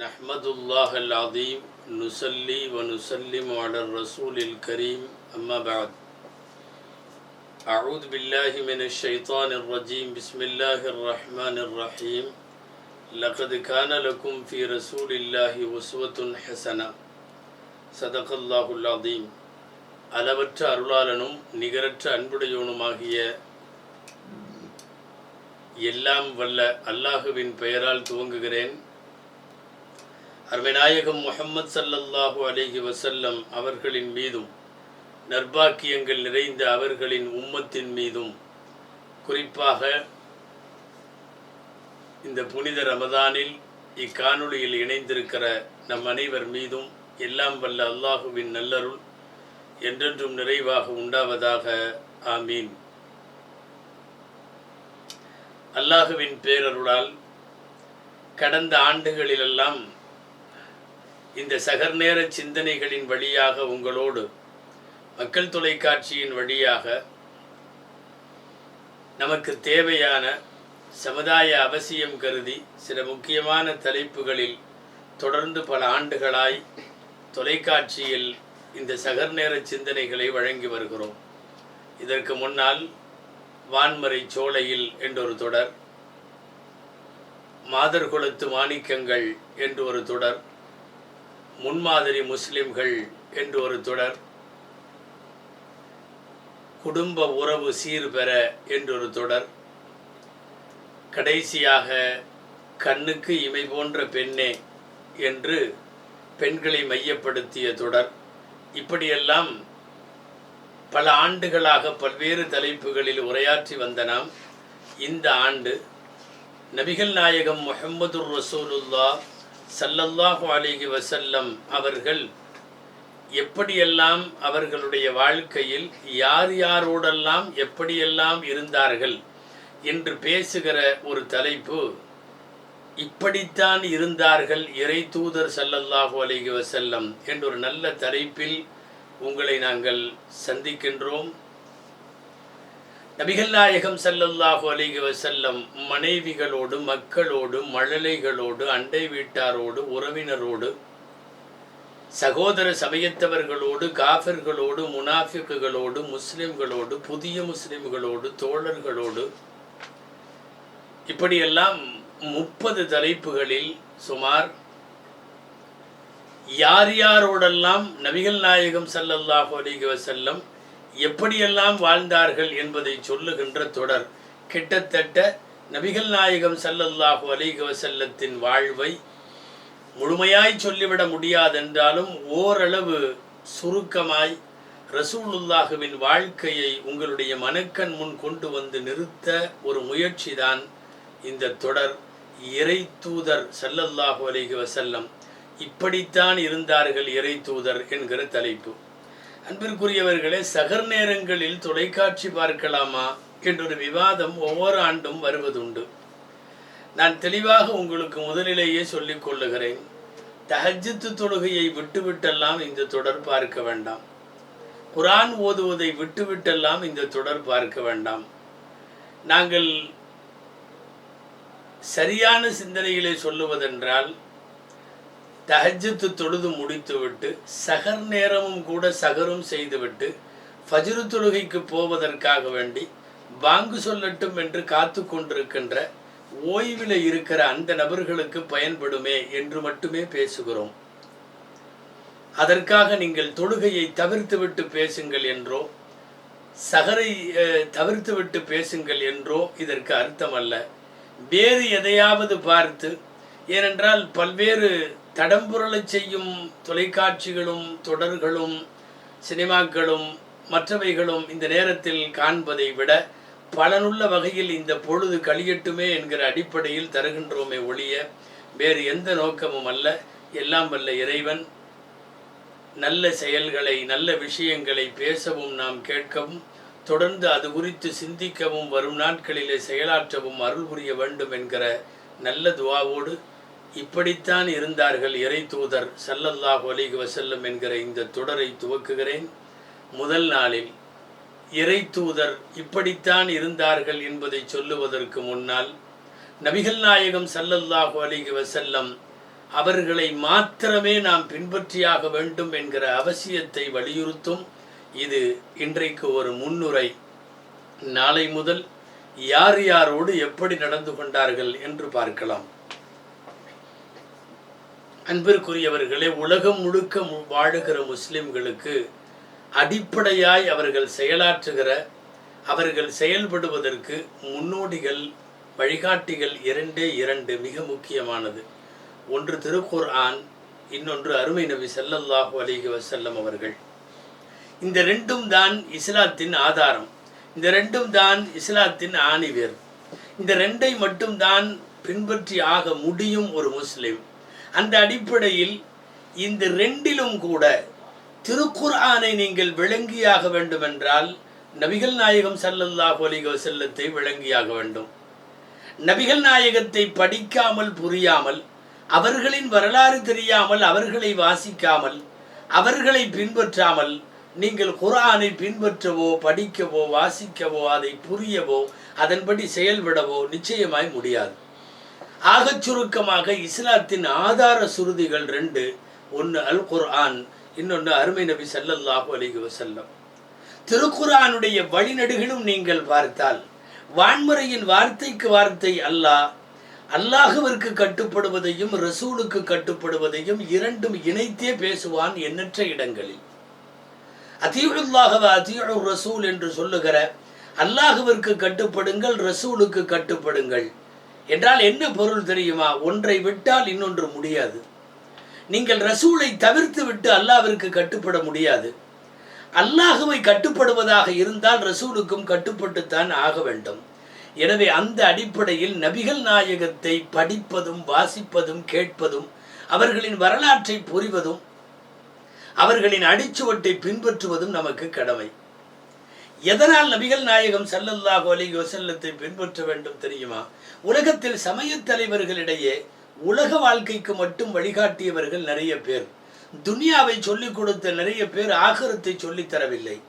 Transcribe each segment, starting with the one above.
نحمد الله العظيم نصلي ونسلم على الرسول الكريم أما بعد أعوذ بالله من الشيطان الرجيم بسم الله الرحمن الرحيم لقد كان لكم في رسول الله أسوة حسنة صدق الله العظيم அளவற்ற அருளாளனும் நிகரற்ற அன்புடையோனுமாகிய எல்லாம் வல்ல அல்லாஹுவின் பெயரால் துவங்குகிறேன் அருமைநாயகம் முகம்மது ஸல்லல்லாஹு அலிஹி வசல்லம் அவர்களின் மீதும் நற்பாக்கியங்கள் நிறைந்த அவர்களின் உம்மத்தின் மீதும் குறிப்பாக இந்த புனித ரமதானில் இக்காணொளியில் இணைந்திருக்கிற நம் அனைவர் மீதும் எல்லாம் வல்ல அல்லாஹுவின் நல்லருள் என்றென்றும் நிறைவாக உண்டாவதாக ஆமீன். அல்லாஹுவின் பேரருளால் கடந்த ஆண்டுகளிலெல்லாம் இந்த சகர்நேர சிந்தனைகளின் வழியாக உங்களோடு மக்கள் தொலைக்காட்சியின் வழியாக நமக்கு தேவையான சமுதாய அவசியம் கருதி சில முக்கியமான தலைப்புகளில் தொடர்ந்து பல ஆண்டுகளாய் தொலைக்காட்சியில் இந்த சகர்நேர சிந்தனைகளை வழங்கி வருகிறோம். இதற்கு முன்னால் வான்மறை சோலையில் என்றொரு தொடர் மாதர்குலத்து மாணிக்கங்கள் என்று ஒரு தொடர் முன்மாதிரி முஸ்லிம்கள் என்று ஒரு தொடர் குடும்ப உறவு சீர்பெற என்றொரு தொடர் கடைசியாக கண்ணுக்கு இமை போன்ற பெண்ணே என்று பெண்களை மையப்படுத்திய தொடர். இப்படியெல்லாம் பல ஆண்டுகளாக பல்வேறு தலைப்புகளில் உரையாற்றி வந்த நாம் இந்த ஆண்டு நபிகள் நாயகம் முஹம்மது ரசூலுல்லா சல்லல்லாஹு அலிஹி வசல்லம் அவர்கள் எப்படியெல்லாம் அவர்களுடைய வாழ்க்கையில் யார் யாரோடெல்லாம் எப்படியெல்லாம் இருந்தார்கள் என்று பேசுகிற ஒரு தலைப்பு இப்படித்தான் இருந்தார்கள் இறை தூதர் சல்லல்லாஹு அலிஹி வசல்லம் என்ற ஒரு நல்ல தலைப்பில் உங்களை நாங்கள் சந்திக்கின்றோம். நபிகள் நாயகம் சல்லல்லாஹு அலிக வசல்லம் மனைவிகளோடு மக்களோடு மழலைகளோடு அண்டை வீட்டாரோடு உறவினரோடு சகோதர சமயத்தவர்களோடு காஃபர்களோடு முனாஃபிக்குகளோடு முஸ்லிம்களோடு புதிய முஸ்லிம்களோடு தோழர்களோடு இப்படியெல்லாம் முப்பது தலைப்புகளில் சுமார் யார் யாரோடெல்லாம் நபிகள் நாயகம் சல்லல்லாஹு அலிக வசல்லம் எப்படியெல்லாம் வாழ்ந்தார்கள் என்பதை சொல்லுகின்ற தொடர். கிட்டத்தட்ட நபிகள் நாயகம் சல்லல்லாஹு அலிக வசல்லத்தின் வாழ்வை முழுமையாய் சொல்லிவிட முடியாதென்றாலும் ஓரளவு சுருக்கமாய் ரசூலுல்லாஹுவின் வாழ்க்கையை உங்களுடைய மனக்கண் முன் கொண்டு வந்து நிறுத்த ஒரு முயற்சிதான் இந்த தொடர். இறை தூதர் சல்லல்லாஹு அலைஹி வசல்லம் இப்படித்தான் இருந்தார்கள் இறை தூதர் என்கிற தலைப்பு. அன்பிற்குரியவர்களே சகர் நேரங்களில் தொலைக்காட்சி பார்க்கலாமா என்றொரு விவாதம் ஒவ்வொரு ஆண்டும் வருவதுண்டு. நான் தெளிவாக உங்களுக்கு முதலிலேயே சொல்லிக் கொள்ளுகிறேன். தஹஜத்து தொழுகையை விட்டுவிட்டெல்லாம் இந்த தொடர் பார்க்க வேண்டாம். குரான் ஓதுவதை விட்டுவிட்டெல்லாம் இந்த தொடர் பார்க்க வேண்டாம். நாங்கள் சரியான சிந்தனையிலே சொல்லுவதென்றால் தஹஜத்து தொழுது முடித்துவிட்டு சகர் நேரமும் கூட சகரும் செய்துவிட்டு ஃபஜ்ரு தொழுகைக்கு போவதற்காக வேண்டி பாங்கு சொல்லட்டும் என்று காத்து கொண்டிருக்கின்ற ஓய்வில் இருக்கிற அந்த நபர்களுக்கு பயன்படுமே என்று மட்டுமே பேசுகிறோம். அதற்காக நீங்கள் தொழுகையை தவிர்த்துவிட்டு பேசுங்கள் என்றோ சகரை தவிர்த்துவிட்டு பேசுங்கள் என்றோ இதற்கு அர்த்தம் அல்ல வேறு எதையாவது பார்த்து ஏனென்றால் பல்வேறு தடம்புரளை செய்யும் தொலைக்காட்சிகளும் தொடர்களும் சினிமாக்களும் மற்றவைகளும் இந்த நேரத்தில் காண்பதை விட பலனுள்ள வகையில் இந்த பொழுது கழியட்டுமே என்கிற அடிப்படையில் தருகின்றோமே ஒழிய வேறு எந்த நோக்கமும் அல்ல. எல்லாம் வல்ல இறைவன். நல்ல செயல்களை நல்ல விஷயங்களை பேசவும் நாம் கேட்கவும் தொடர்ந்து அது குறித்து சிந்திக்கவும் வரும் நாட்களிலே செயலாற்றவும் அருள் புரிய வேண்டும் என்கிற நல்ல துவாவோடு இப்படித்தான் இருந்தார்கள் இறை தூதர் சல்லல்லாஹ் ஒலிக வசல்லம் என்கிற இந்த தொடரை துவக்குகிறேன். முதல் நாளில் இறை தூதர் இப்படித்தான் இருந்தார்கள் என்பதை சொல்லுவதற்கு முன்னால் நபிகள் நாயகம் சல்லல்லாஹு அலிகி வசல்லம் அவர்களை மாத்திரமே நாம் பின்பற்றியாக வேண்டும் என்கிற அவசியத்தை வலியுறுத்தும். இது இன்றைக்கு ஒரு முன்னுரை. நாளை முதல் யார் யாரோடு எப்படி நடந்து கொண்டார்கள் என்று பார்க்கலாம். அன்பிற்குரியவர்களே உலகம் முழுக்க மு- வாழுகிற முஸ்லிம்களுக்கு அடிப்படையாய் அவர்கள் செயலாற்றுகிற அவர்கள் செயல்படுவதற்கு முன்னோடிகள் வழிகாட்டிகள் இரண்டே இரண்டு மிக முக்கியமானது. ஒன்று திருக்குர் ஆன் இன்னொன்று அருமை நபி சல்லல்லாஹு அலிஹி வசல்லம் அவர்கள். இந்த ரெண்டும் தான் இஸ்லாத்தின் ஆதாரம். இந்த ரெண்டும் தான் இஸ்லாத்தின் ஆணிவேர். இந்த ரெண்டை மட்டும் தான் பின்பற்றி ஆக முடியும் ஒரு முஸ்லீம். அந்த அடிப்படையில் இந்த ரெண்டிலும் கூட திருக்குர்ஆனை நீங்கள் விளங்கியாக வேண்டுமென்றால் நபிகள் நாயகம் ஸல்லல்லாஹு அலைஹி செல்லத்தை விளங்கியாக வேண்டும். நபிகள் நாயகத்தை படிக்காமல் புரியாமல் அவர்களின் வரலாறு தெரியாமல் அவர்களை வாசிக்காமல் அவர்களை பின்பற்றாமல் நீங்கள் குரானை பின்பற்றவோ படிக்கவோ வாசிக்கவோ அதை புரியவோ அதன்படி செயல்படவோ நிச்சயமாய் முடியாது. ஆகச் சுருக்கமாக இஸ்லாத்தின் ஆதார சுருதிகள் ரெண்டு. ஒன்று அல் குர்ஆன் இன்னொன்று அருமை நபி சல்லல்லாஹு அலிஹி வசல்லம் திருக்குரானுடைய வழிநடுகளும் நீங்கள் பார்த்தால் வான்முறையின் வார்த்தைக்கு வார்த்தை அல்லாஹ் அல்லாஹுவிற்கு கட்டுப்படுவதையும் ரசூலுக்கு கட்டுப்படுவதையும் இரண்டும் இணைத்தே பேசுவான் எண்ணற்ற இடங்களில். அதீவுல்லாஹவ அதியுள் ரசூல் என்று சொல்லுகிற அல்லாஹுவிற்கு கட்டுப்படுங்கள் ரசூலுக்கு கட்டுப்படுங்கள். என்றால் என்ன பொருள் தெரியுமா? ஒன்றை விட்டால் இன்னொன்று முடியாது. நீங்கள் ரசூலை தவிர்த்து விட்டு அல்லாவிற்கு கட்டுப்பட முடியாது. அல்லாஹுவை கட்டுப்படுவதாக இருந்தால் ரசூலுக்கும் கட்டுப்பட்டுத்தான் ஆக வேண்டும். எனவே அந்த அடிப்படையில் நபிகள் நாயகத்தை படிப்பதும் வாசிப்பதும் கேட்பதும் அவர்களின் வரலாற்றை புரிவதும் அவர்களின் அடிச்சுவட்டை பின்பற்றுவதும் நமக்கு கடமை. எதனால் நபிகள் நாயகம் ஸல்லல்லாஹு அலைஹி வஸல்லத்தை பின்பற்ற வேண்டும் தெரியுமா? உலகத்தில் சமய தலைவர்களிடையே உலக வாழ்க்கைக்கு மட்டும் வழிகாட்டியவர்கள் நிறைய பேர். துனியாவை சொல்லிக் கொடுத்த நிறைய பேர் ஆகரத்தை சொல்லித் தரவில்லை.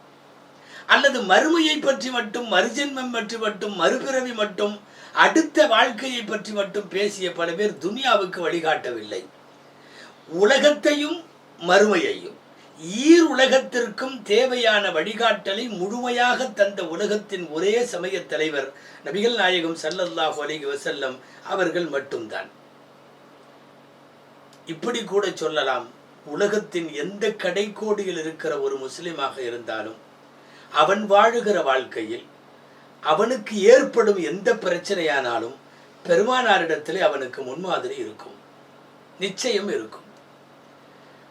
அல்லது மறுமையை பற்றி மட்டும் மறுஜென்மம் பற்றி மட்டும் மறுபிறவி மட்டும் அடுத்த வாழ்க்கையை பற்றி மட்டும் பேசிய பல பேர் துனியாவுக்கு வழிகாட்டவில்லை. உலகத்தையும் மறுமையையும். ஈர் உலகத்திற்கும் தேவையான வழிகாட்டலை முழுமையாக தந்த உலகத்தின் ஒரே சமய தலைவர் நபிகள் நாயகம் சல்லல்லாஹு அலைஹி வசல்லம் அவர்கள் மட்டும்தான். இப்படி கூட சொல்லலாம் உலகத்தின் எந்த கடைக்கோடியில் இருக்கிற ஒரு முஸ்லிமாக இருந்தாலும் அவன் வாழுகிற வாழ்க்கையில் அவனுக்கு ஏற்படும் எந்த பிரச்சனையானாலும் பெருமானாரிடத்திலே அவனுக்கு முன்மாதிரி இருக்கும். நிச்சயம் இருக்கும்.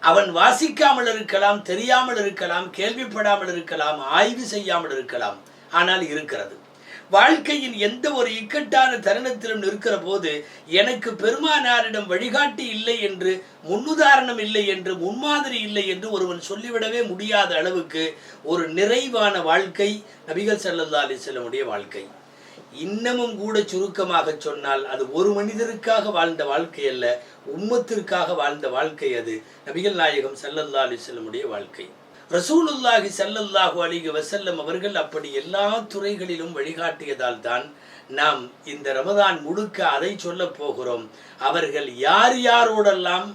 அவன் வாசிக்காமல் இருக்கலாம் தெரியாமல் இருக்கலாம் கேள்விப்படாமல் இருக்கலாம் ஆய்வு செய்யாமல் இருக்கலாம். ஆனால் இருக்கிறது. வாழ்க்கையின் எந்த ஒரு இக்கட்டான தருணத்திலும் நிற்கிற போது எனக்கு பெருமானாரிடம் வழிகாட்டி இல்லை என்று முன்னுதாரணம் இல்லை என்று முன்மாதிரி இல்லை என்று ஒருவன் சொல்லிவிடவே முடியாத அளவுக்கு ஒரு நிறைவான வாழ்க்கை நபிகள் ஸல்லல்லாஹு அலைஹி வாழ்க்கை. இன்னமும் கூட சுருக்கமாக சொன்னால் அது ஒரு மனிதருக்காக வாழ்ந்த வாழ்க்கை அல்ல உம்மத்திற்காக வாழ்ந்த வாழ்க்கை அது. நபிகள் நாயகம் சல்லல்லா அலிசல்லமுடைய வாழ்க்கை. ரசூலுல்லாஹி சல்லல்லாஹு அலிக வசல்லம் அவர்கள் அப்படி எல்லா துறைகளிலும் வழிகாட்டியதால் தான் நாம் இந்த ரமதான் முழுக்க அதை சொல்ல போகிறோம். அவர்கள் யார் யாரோடெல்லாம்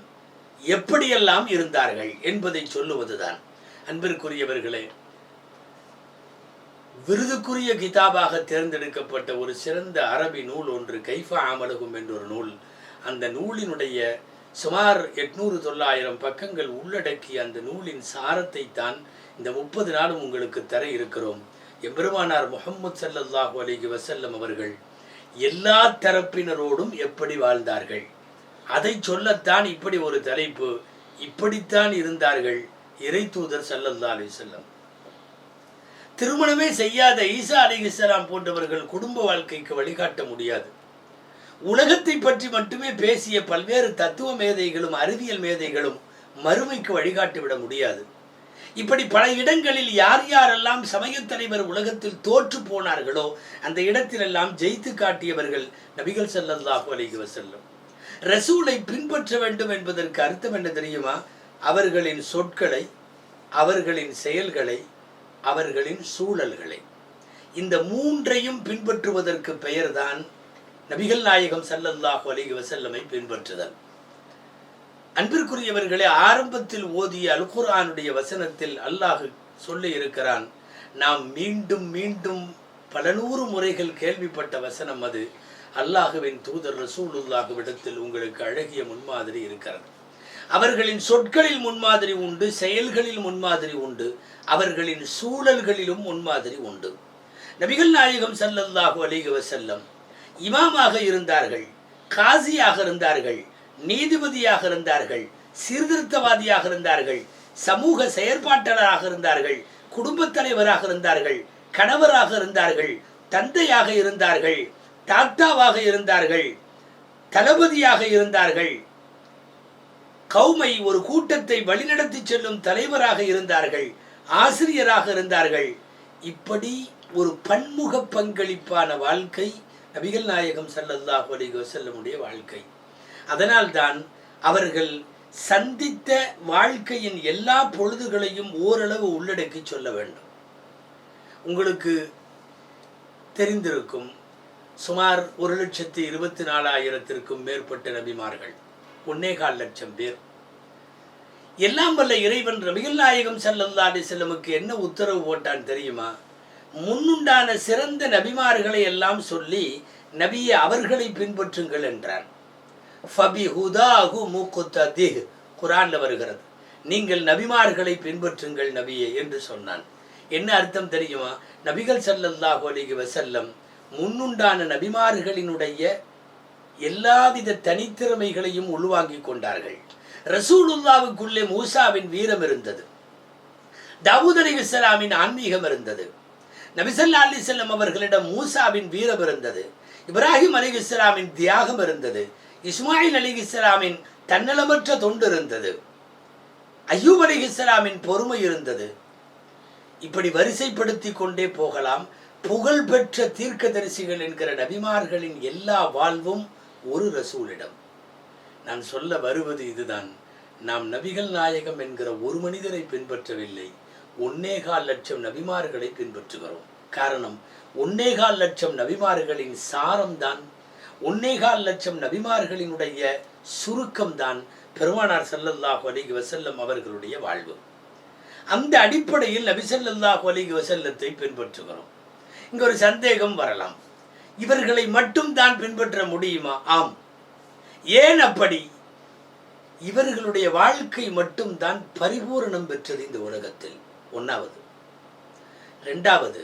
எப்படியெல்லாம் இருந்தார்கள் என்பதை சொல்லுவதுதான். அன்பிற்குரியவர்களே விருதுக்குரிய கிதாபாக தேர்ந்தெடுக்கப்பட்ட ஒரு சிறந்த அரபி நூல் ஒன்று கைஃபா அமலகும் என்ற ஒரு நூல் அந்த நூலினுடைய சுமார் எட்நூறு தொள்ளாயிரம் பக்கங்கள் உள்ளடக்கிய அந்த நூலின் சாரத்தை தான் இந்த முப்பது நாளும் உங்களுக்கு தர இருக்கிறோம். எம்பெருமானார் முகமது சல்லல்லாஹு அலிகி வசல்லம் அவர்கள் எல்லா தரப்பினரோடும் எப்படி வாழ்ந்தார்கள்? அதை சொல்லத்தான் இப்படி ஒரு தலைப்பு இப்படித்தான் இருந்தார்கள் இறை தூதர் சல்லல்லா அலைஹி திருமணமே செய்யாத ஈசா அலிஹிஸ்லாம் போன்றவர்கள் குடும்ப வாழ்க்கைக்கு வழிகாட்ட முடியாது. உலகத்தை பற்றி மட்டுமே பேசிய பல்வேறு தத்துவ மேதைகளும் அறிவியல் மேதைகளும் மறுமைக்கு வழிகாட்டி விட முடியாது. இப்படி பல இடங்களில் யார் யாரெல்லாம் சமயத் தலைவர் உலகத்தில் தோற்று போனார்களோ அந்த இடத்திலெல்லாம் ஜெயித்து காட்டியவர்கள் நபிகள் செல்லல்லாஹு அலைஹி செல்லும் ரசூலை பின்பற்ற வேண்டும் என்பதற்கு அர்த்தம் என்ன தெரியுமா? அவர்களின் சொற்களை அவர்களின் செயல்களை அவர்களின் சூழல்களை. இந்த மூன்றையும் பின்பற்றுவதற்கு பெயர்தான் நபிகள் நாயகம் சல்லல்லாஹு அலைஹி வசல்லமை பின்பற்றுதல். அன்பிற்குரியவர்களே ஆரம்பத்தில் ஓதிய அல்குரானுடைய வசனத்தில் அல்லாஹு சொல்லி இருக்கிறான் நாம் மீண்டும் மீண்டும் பல நூறு முறைகள் கேள்விப்பட்ட வசனம் அது. அல்லாஹுவின் தூதர் ரசூலுல்லாஹுவிடத்தில் உங்களுக்கு அழகிய முன்மாதிரி இருக்கிறது. அவர்களின் சொற்களில் முன்மாதிரி உண்டு செயல்களில் முன்மாதிரி உண்டு அவர்களின் சூழல்களிலும் முன்மாதிரி உண்டு. நபிகள் நாயகம் சல்லல்லாஹு அலைஹி செல்லம் இமாமாக இருந்தார்கள் காசியாக இருந்தார்கள் நீதிபதியாக இருந்தார்கள் சீர்திருத்தவாதியாக இருந்தார்கள் சமூக செயற்பாட்டாளராக இருந்தார்கள் குடும்பத் தலைவராக இருந்தார்கள் கணவராக இருந்தார்கள் தந்தையாக இருந்தார்கள் தாத்தாவாக இருந்தார்கள் தளபதியாக இருந்தார்கள் கௌமை ஒரு கூட்டத்தை வழிநடத்தி செல்லும் தலைவராக இருந்தார்கள் ஆசிரியராக இருந்தார்கள். இப்படி ஒரு பன்முக பங்களிப்பான வாழ்க்கை நபிகள் நாயகம் சல்லல்லாஹ் அலைஹி வஸல்லமுடைய வாழ்க்கை. அதனால்தான் அவர்கள் சந்தித்த வாழ்க்கையின் எல்லா பொழுதுகளையும் ஓரளவு உள்ளடக்கி சொல்ல வேண்டும். உங்களுக்கு தெரிந்திருக்கும் சுமார் ஒரு லட்சத்தி இருபத்தி நாலாயிரத்திற்கும் மேற்பட்ட நபிமார்கள் ஒன்னே கால் லட்சம் பேர். எல்லாம் வல்ல இறைவன் ரபிகள் நாயகம் ஸல்லல்லாஹு செல்லமுக்கு என்ன உத்தரவு போட்டான் தெரியுமா? முன்னுண்டான சிறந்த நபிமார்களை எல்லாம் சொல்லி நபியை அவர்களை பின்பற்றுங்கள் என்றான். ஃபபி ஹுதாஹு முகுத்ததிஹ். குரான்ல வருகிறது. நீங்கள் நபிமார்களை பின்பற்றுங்கள் நபியை என்று சொன்னான். என்ன அர்த்தம் தெரியுமா? நபிகள் சல்லல்லாஹு அலிகி வசல்லம் முன்னுண்டான நபிமார்களினுடைய எல்லாவித தனித்திறமைகளையும் உள்வாங்கிக் கொண்டார்கள். ரசூலுல்லாவுக்குள்ளே மூசாவின் வீரம் இருந்தது. தாவூத் அலி இஸ்லாமின் ஆன்மீகம் இருந்தது. நபிசல்லா அலி செல்லம் அவர்களிடம் மூசாவின் வீரம் இருந்தது இப்ராஹிம் அலி இஸ்லாமின் தியாகம் இருந்தது இஸ்மாயில் அலி இஸ்லாமின் தன்னலமற்ற தொண்டு இருந்தது ஐயூப் அலி இஸ்லாமின் பொறுமை இருந்தது. இப்படி வரிசைப்படுத்தி கொண்டே போகலாம். புகழ்பெற்ற தீர்க்க தரிசிகள் என்கிற நபிமார்களின் எல்லா வாழ்வும் ஒரு ரசூலிடம். நான் சொல்ல வருவது இதுதான். நாம் நபிகள் நாயகம் என்கிற ஒரு மனிதரை பின்பற்றவில்லை. ஒன்னேகால் லட்சம் நபிமார்களை பின்பற்றுகிறோம். காரணம் ஒன்னேகால் லட்சம் நபிமார்களின் சாரம்தான். ஒன்னேகால் லட்சம் நபிமார்களினுடைய சுருக்கம்தான் பெருமானார் சல்லல்லாஹு அலிகி வசல்லம் அவர்களுடைய வாழ்வு. அந்த அடிப்படையில் நபி அலிகி வசல்லத்தை பின்பற்றுகிறோம். இங்க ஒரு சந்தேகம் வரலாம். இவர்களை மட்டும் தான் பின்பற்ற முடியுமா? ஆம். ஏன் அப்படி? இவர்களுடைய வாழ்க்கை மட்டும்தான் பரிபூரணம் பெற்றது இந்த உலகத்தில். ஒன்றாவது ரெண்டாவது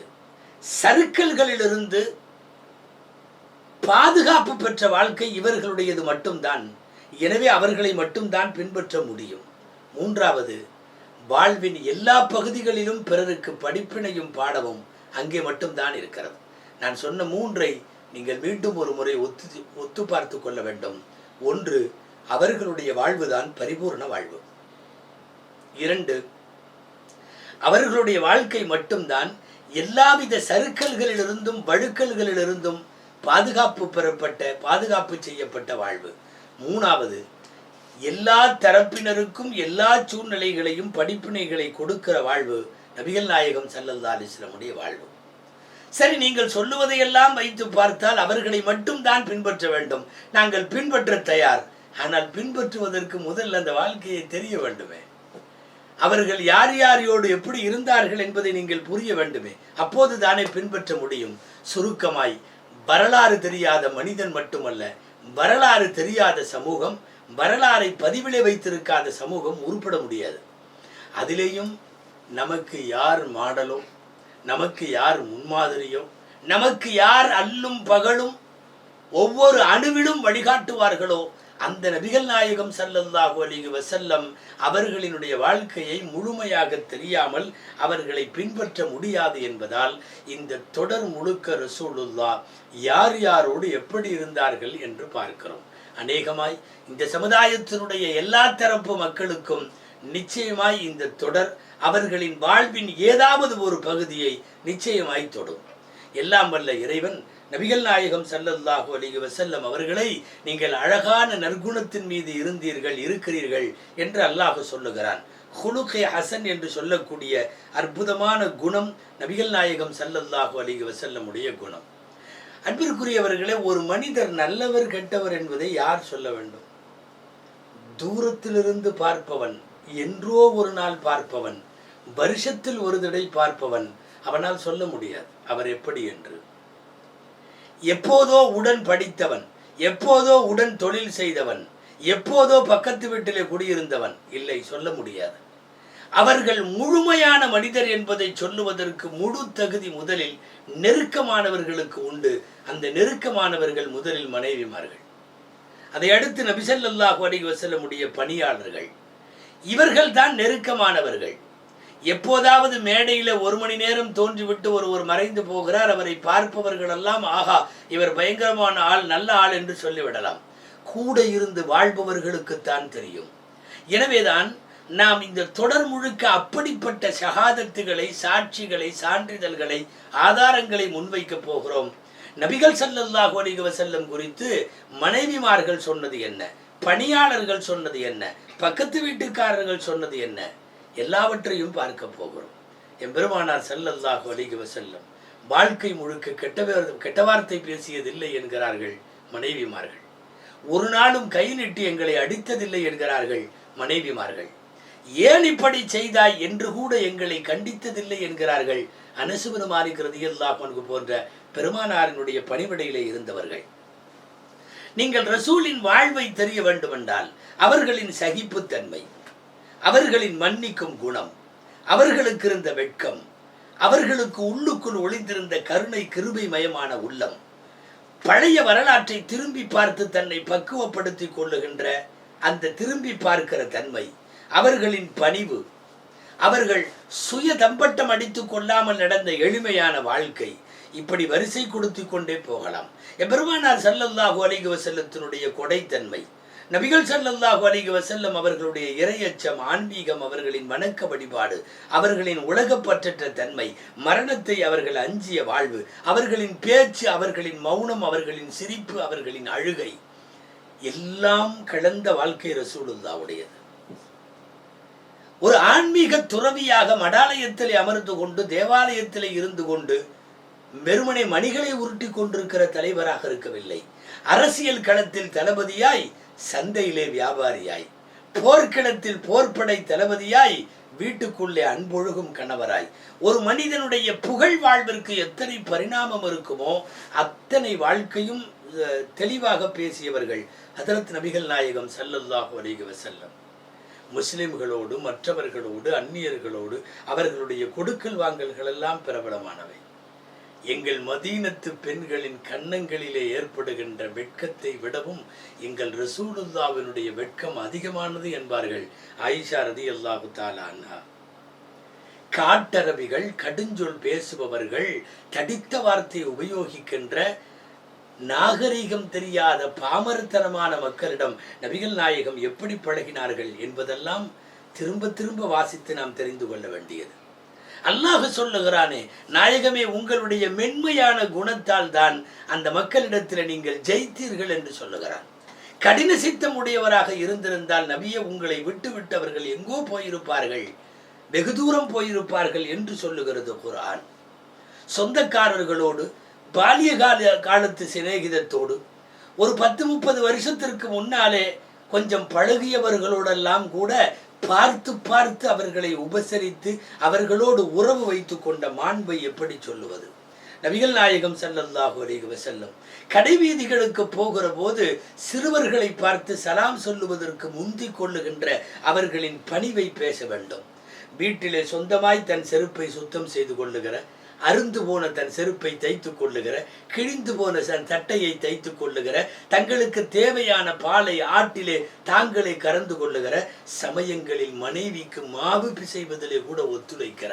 சறுக்கல்களிலிருந்து பாதுகாப்பு பெற்ற வாழ்க்கை இவர்களுடையது மட்டும்தான். எனவே அவர்களை மட்டும்தான் பின்பற்ற முடியும். மூன்றாவது வாழ்வின் எல்லா பகுதிகளிலும் பிறருக்கு படிப்பினையும் பாடவும் அங்கே மட்டும்தான் இருக்கிறது. நான் சொன்ன மூன்றை நீங்கள் மீண்டும் ஒரு முறை ஒத்து ஒத்து பார்த்து கொள்ள வேண்டும். ஒன்று அவர்களுடைய வாழ்வுதான் பரிபூர்ண வாழ்வு. இரண்டு அவர்களுடைய வாழ்க்கை மட்டும்தான் எல்லாவித சறுக்கல்களிலிருந்தும் வழுக்கல்களிலிருந்தும் பாதுகாப்பு பெறப்பட்ட பாதுகாப்பு செய்யப்பட்ட வாழ்வு. மூணாவது எல்லா தரப்பினருக்கும் எல்லா சூழ்நிலைகளையும் படிப்பினைகளை கொடுக்கிற வாழ்வு நபிகள் நாயகம் ஸல்லல்லாஹு அலைஹி வாழ்வு. சரி நீங்கள் சொல்லுவதையெல்லாம் வைத்து பார்த்தால் அவர்களை மட்டும் தான் பின்பற்ற வேண்டும். நாங்கள் பின்பற்ற தயார். ஆனால் பின்பற்றுவதற்கு முதல் அந்த வாழ்க்கையை தெரிய வேண்டுமே. அவர்கள் யார் யாரையோடு எப்படி இருந்தார்கள் என்பதை நீங்கள் புரிய வேண்டுமே. அப்போது தானே பின்பற்ற முடியும். சுருக்கமாய் வரலாறு தெரியாத மனிதன் மட்டுமல்ல வரலாறு தெரியாத சமூகம் வரலாறை பதிவிலே வைத்திருக்காத சமூகம் உருப்பட முடியாது. அதிலேயும் நமக்கு யார் மாடலோ நமக்கு யார் முன்மாதிரியோ நமக்கு யார் அல்லும் பகலும் ஒவ்வொரு அணுவிலும் வழிகாட்டுவார்களோ அந்த நபிகள் நாயகம் சல்லல்லாஹு அலைஹி வசல்லம் அவர்களினுடைய வாழ்க்கையை முழுமையாக தெரியாமல் அவர்களை பின்பற்ற முடியாது என்பதால் இந்த தொடர் முழுக்க ரசூலுல்லா யார் யாரோடு எப்படி இருந்தார்கள் என்று பார்க்கிறோம். அநேகமாய் இந்த சமுதாயத்தினுடைய எல்லா தரப்பு மக்களுக்கும் நிச்சயமாய் இந்த தொடர் அவர்களின் வாழ்வின் ஏதாவது ஒரு பகுதியை நிச்சயமாய் தொடும். எல்லாம் வல்ல இறைவன் நபிகள் நாயகம் சல்லல்லாஹு அலிக வசல்லம் அவர்களை நீங்கள் அழகான நற்குணத்தின் மீது இருந்தீர்கள் இருக்கிறீர்கள் என்று அல்லாஹ் சொல்லுகிறான். ஹுலுகே ஹசன் என்று சொல்லக்கூடிய அற்புதமான குணம் நபிகள் நாயகம் ஸல்லல்லாஹு அலைஹி உடைய குணம். அன்பிற்குரியவர்களே ஒரு மனிதர் நல்லவர் கெட்டவர் என்பதை யார் சொல்ல வேண்டும்? தூரத்திலிருந்து பார்ப்பவன் என்றோ ஒரு நாள் பார்ப்பவன் வருஷத்தில் ஒரு தடவை பார்ப்பவன் அவனால் சொல்ல முடியாது. அவர் எப்படி என்று? எப்போதோ உடன் படித்தவன் எப்போதோ உடன் தொழில் செய்தவன் எப்போதோ பக்கத்து வீட்டிலே குடியிருந்தவன். இல்லை சொல்ல முடியாது. அவர்கள் முழுமையான மனிதர் என்பதை சொல்லுவதற்கு முழு தகுதி முதலில் நெருக்கமானவர்களுக்கு உண்டு. அந்த நெருக்கமானவர்கள் முதலில் மனைவிமார்கள். அதை அடுத்து நபிசல்லாஹு அலைஹி வசல்லமுடைய பணியாளர்கள். இவர்கள் தான் நெருக்கமானவர்கள். எப்போதாவது மேடையில ஒரு மணி நேரம் தோன்றிவிட்டு ஒருவர் மறைந்து போகிறார் அவரை பார்ப்பவர்களெல்லாம் ஆகா இவர் பயங்கரமான ஆள் நல்ல ஆள் என்று சொல்லிவிடலாம். கூட இருந்து வாழ்பவர்களுக்குத்தான் தெரியும். எனவேதான் நாம் இந்த தொடர் முழுக்க அப்படிப்பட்ட சகாதத்துகளை சாட்சிகளை சான்றிதழ்களை ஆதாரங்களை முன்வைக்க போகிறோம். நபிகள் சல்லல்லாஹு அலைஹி செல்லம் குறித்து மனைவிமார்கள் சொன்னது என்ன? பணியாளர்கள் சொன்னது என்ன? பக்கத்து வீட்டுக்காரர்கள் சொன்னது என்ன? எல்லாவற்றையும் பார்க்க போகிறோம். எம்பெருமானார் செல்லல்லாஹ் அலைஹி செல்லும் வாழ்க்கை முழுக்க கெட்ட கெட்ட வார்த்தை பேசியதில்லை என்கிறார்கள் மனைவிமார்கள். ஒரு நாளும் கை நீட்டி எங்களை அடித்ததில்லை என்கிறார்கள் மனைவிமார்கள். ஏன் இப்படி செய்தாய் என்று கூட எங்களை கண்டித்ததில்லை என்கிறார்கள் அனசுபனு மாறிக்கிறது போன்ற பெருமானாரினுடைய பணிவிடையிலே இருந்தவர்கள். நீங்கள் ரசூலின் வாழ்வை தெரிய வேண்டுமென்றால் அவர்களின் சகிப்புத்தன்மை அவர்களின் மன்னிக்கும் குணம் அவர்களுக்கு இருந்த வெட்கம் அவர்களுக்கு உள்ளுக்குள் ஒளிந்திருந்த கருணை கிருபை மயமான உள்ளம் பழைய வரலாற்றை திரும்பி பார்த்து தன்னை பக்குவப்படுத்திக் கொள்ளுகின்ற அந்த திரும்பி பார்க்கிற தன்மை அவர்களின் பணிவு அவர்கள் சுய தம்பட்டம் அடித்துக் கொள்ளாமல் நடந்த எளிமையான வாழ்க்கை இப்படி வரிசை கொடுத்து கொண்டே போகலாம். எபெருமானார் ஸல்லல்லாஹு அலைஹி செல்லத்தினுடைய கொடைத்தன்மை நபிகள் ஸல்லல்லாஹு அலைஹி வசல்லம் அவர்களுடைய இரையச்சம் ஆன்மீகம் அவர்களின் வணக்க வழிபாடு அவர்களின் உலகப்பற்றற்ற தன்மை மரணத்தை அவர்கள் அஞ்சிய வாழ்வு அவர்களின் பேச்சு அவர்களின் மௌனம் அவர்களின் சிரிப்பு அவர்களின் அழுகை எல்லாம் கலந்த வாழ்க்கை ரசூலுல்லாவுடையது. ஒரு ஆன்மீக துறவியாக மடாலயத்திலே அமர்ந்து கொண்டு தேவாலயத்திலே இருந்து கொண்டு வெறுமனை மணிகளை உருட்டி கொண்டிருக்கிற தலைவராக இருக்கவில்லை. அரசியல் களத்தில் தளபதியாய் சந்தையிலே வியாபாரியாய் போர்க்கிடத்தில் போர்ப்படை தளபதியாய் வீட்டுக்குள்ளே அன்பொழுகும் கணவராய். ஒரு மனிதனுடைய புகழ் வாழ்விற்கு எத்தனை பரிணாமம் இருக்குமோ அத்தனை வாழ்க்கையும் அஹ், தெளிவாக பேசியவர்கள் ஹதரத் நபிகள் நாயகம் சல்லல்லாஹு அலைஹி வசல்லம் முஸ்லிம்களோடு மற்றவர்களோடு அந்நியர்களோடு அவர்களுடைய கொடுக்கல் வாங்கல்கள் எல்லாம் பிரபலமானவை. எங்கள் மதீனத்து பெண்களின் கன்னங்களிலே ஏற்படுகின்ற வெட்கத்தை விடவும் எங்கள் ரசூலுல்லாவினுடைய வெட்கம் அதிகமானது என்பார்கள். ஆயிஷா ரதி அல்லாஹு தாலானா காட்டரவிகள் கடுஞ்சொல் பேசுபவர்கள் தடித்த வார்த்தையை உபயோகிக்கின்ற நாகரிகம் தெரியாத பாமரத்தனமான மக்களிடம் நபிகள் நாயகம் எப்படி பழகினார்கள் என்பதெல்லாம் திரும்ப திரும்ப வாசித்து நாம் தெரிந்து கொள்ள வேண்டியது. அல்லாஹ் சொல்லுகிறானே நாயகமே உங்களுடைய மென்மையான குணத்தால் தான் அந்த மக்களிடத்தில் நீங்கள் ஜெயித்தீர்கள் என்று சொல்லுகிறான். கடின சித்தம் உடையவராக இருந்திருந்தால் நபிய உங்களை விட்டு விட்டவர்கள் எங்கோ போயிருப்பார்கள் வெகு தூரம் போயிருப்பார்கள் என்று சொல்லுகிறது குரான் சொந்தக்காரர்களோடு பாலிய கால காலத்து சிநேகிதத்தோடு ஒரு பத்து முப்பது வருஷத்திற்கு முன்னாலே கொஞ்சம் பழகியவர்களோடெல்லாம் கூட பார்த்து பார்த்து அவர்களை உபசரித்து அவர்களோடு உறவு வைத்துக் கொண்ட மாண்பை எப்படி சொல்லுவது? நபிகள் நாயகம் ஸல்லல்லாஹு அலிக வஸல்லம் கடைவீதிகளுக்கு போகிற போது சிறுவர்களை பார்த்து சலாம் சொல்லுவதற்கு முந்தி கொள்ளுகின்ற அவர்களின் பணிவை பேச வேண்டும். வீட்டிலே சொந்தமாய் தன் செருப்பை சுத்தம் செய்து கொள்ளுகிற அருந்து போன தன் செருப்பை தைத்துக் கொள்ளுகிற கிழிந்து போன தன் சட்டையை தைத்துக் கொள்ளுகிற தங்களுக்கு தேவையான பாலை ஆட்டிலே தாங்களே கறந்து கொள்ளுகிற சமயங்களில் மனைவிக்கு மாவு பிசைவதிலே கூட ஒத்துழைக்கிற.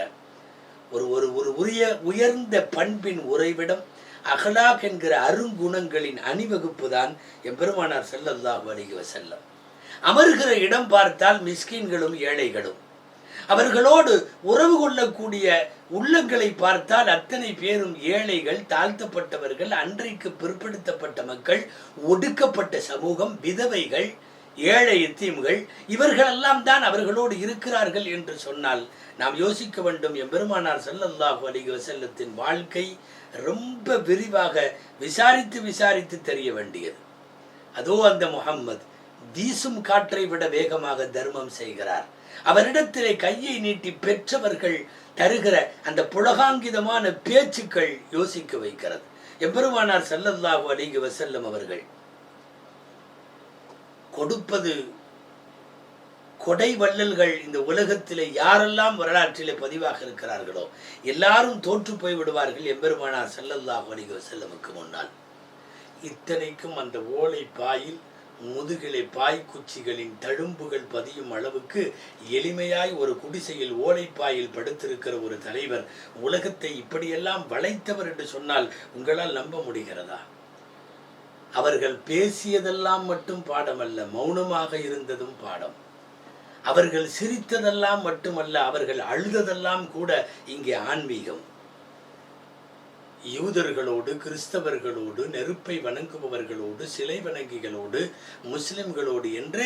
ஒரு ஒரு ஒரு உரிய உயர்ந்த பண்பின் உறைவிடம் அகலாக் என்கிற அருங்குணங்களின் அணிவகுப்பு தான் எம்பெருமானார் செல்லல்லாஹ் அலைஹி செல்லம் அமர்கிற இடம் பார்த்தால் மிஸ்கின்களும் ஏழைகளும். அவர்களோடு உறவு கொள்ளக்கூடிய உள்ளங்களை பார்த்தால் அத்தனை பேரும் ஏழைகள் தாழ்த்தப்பட்டவர்கள் அன்றைக்கு பிற்படுத்தப்பட்ட மக்கள் ஒடுக்கப்பட்ட சமூகம் விதவைகள் ஏழை எத்தீம்கள் இவர்களெல்லாம் தான் அவர்களோடு இருக்கிறார்கள் என்று சொன்னால் நாம் யோசிக்க வேண்டும் எம்பெருமானார் செல்லல்லாஹு அலிக செல்லத்தின் வாழ்க்கை ரொம்ப விரிவாக விசாரித்து விசாரித்து தெரிய வேண்டியது. அதோ அந்த முகம்மது வீசும் காற்றை விட வேகமாக தர்மம் செய்கிறார். அவரிடத்திலே கையை நீட்டி பெற்றவர்கள் தருகிற அந்த புலகாங்கிதமான பேச்சுக்கள் யோசிக்க வைக்கிறது. எம்பெருமானார் செல்லல்லாஹு அலைஹி வசல்லம் அவர்கள் கொடுப்பது கொடை வள்ளல்கள் இந்த உலகத்திலே யாரெல்லாம் வரலாற்றிலே பதிவாக இருக்கிறார்களோ எல்லாரும் தோற்று போய் விடுவார்கள் எம்பெருமானார் ஸல்லல்லாஹு அலைஹி வஸல்லமுக்கு முன்னால். இத்தனைக்கும் அந்த ஓலை பாயில் முதுகிலே பாய்க்குச்சிகளின் தழும்புகள் பதியும் அளவுக்கு எளிமையாய் ஒரு குடிசையில் ஓலைப்பாயில் படுத்திருக்கிற ஒரு தலைவர் உலகத்தை இப்படியெல்லாம் வளைத்தவர் என்று சொன்னால் உங்களால் நம்ப முடிகிறதா? அவர்கள் பேசியதெல்லாம் மட்டும் பாடமல்ல மௌனமாக இருந்ததும் பாடம். அவர்கள் சிரித்ததெல்லாம் மட்டுமல்ல அவர்கள் அழுததெல்லாம் கூட இங்கே ஆன்மீகம். யூதர்களோடு கிறிஸ்தவர்களோடு நெருப்பை வணங்குபவர்களோடு சிலை வணங்கிகளோடு முஸ்லிம்களோடு என்று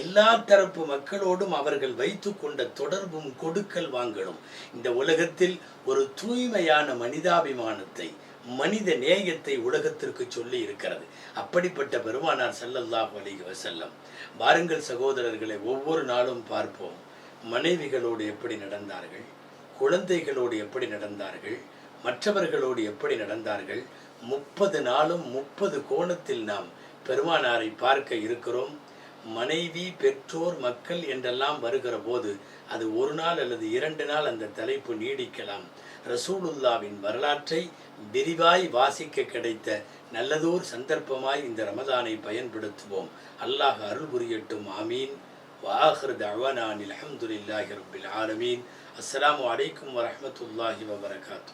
எல்லா தரப்பு மக்களோடும் அவர்கள் வைத்து கொண்ட தொடர்பும் கொடுக்கல் வாங்கலும். இந்த உலகத்தில் ஒரு தூய்மையான மனிதாபிமானத்தை மனித நேயத்தை உலகத்திற்கு சொல்லி இருக்கிறது. அப்படிப்பட்ட பெருமானார் ஸல்லல்லாஹு அலைஹி வசல்லம் வாருங்கள் சகோதரர்களை ஒவ்வொரு நாளும் பார்ப்போம். மனைவிகளோடு எப்படி நடந்தார்கள்? குழந்தைகளோடு எப்படி நடந்தார்கள்? மற்றவர்களோடு எப்படி நடந்தார்கள்? முப்பது நாளும் முப்பது கோணத்தில் நாம் பெருமானாரை பார்க்க இருக்கிறோம். மனைவி பெற்றோர் மக்கள் என்றெல்லாம் வருகிற போது அது ஒரு நாள் அல்லது இரண்டு நாள் அந்த தலைப்பு நீடிக்கலாம். ரசூலுல்லாவின் வரலாற்றை விரிவாய் வாசிக்க கிடைத்த நல்லதோர் சந்தர்ப்பமாய் இந்த ரமதானை பயன்படுத்துவோம். அல்லாஹ் அருள் புரியட்டும். ஆமீன். வாஹர் தவானான் அல்ஹம்துலில்லாஹி ரப்பில் ஆலமீன். அஸ்லாம் அலைக்கும் வரமத்துல்லாஹி வபரகாத்து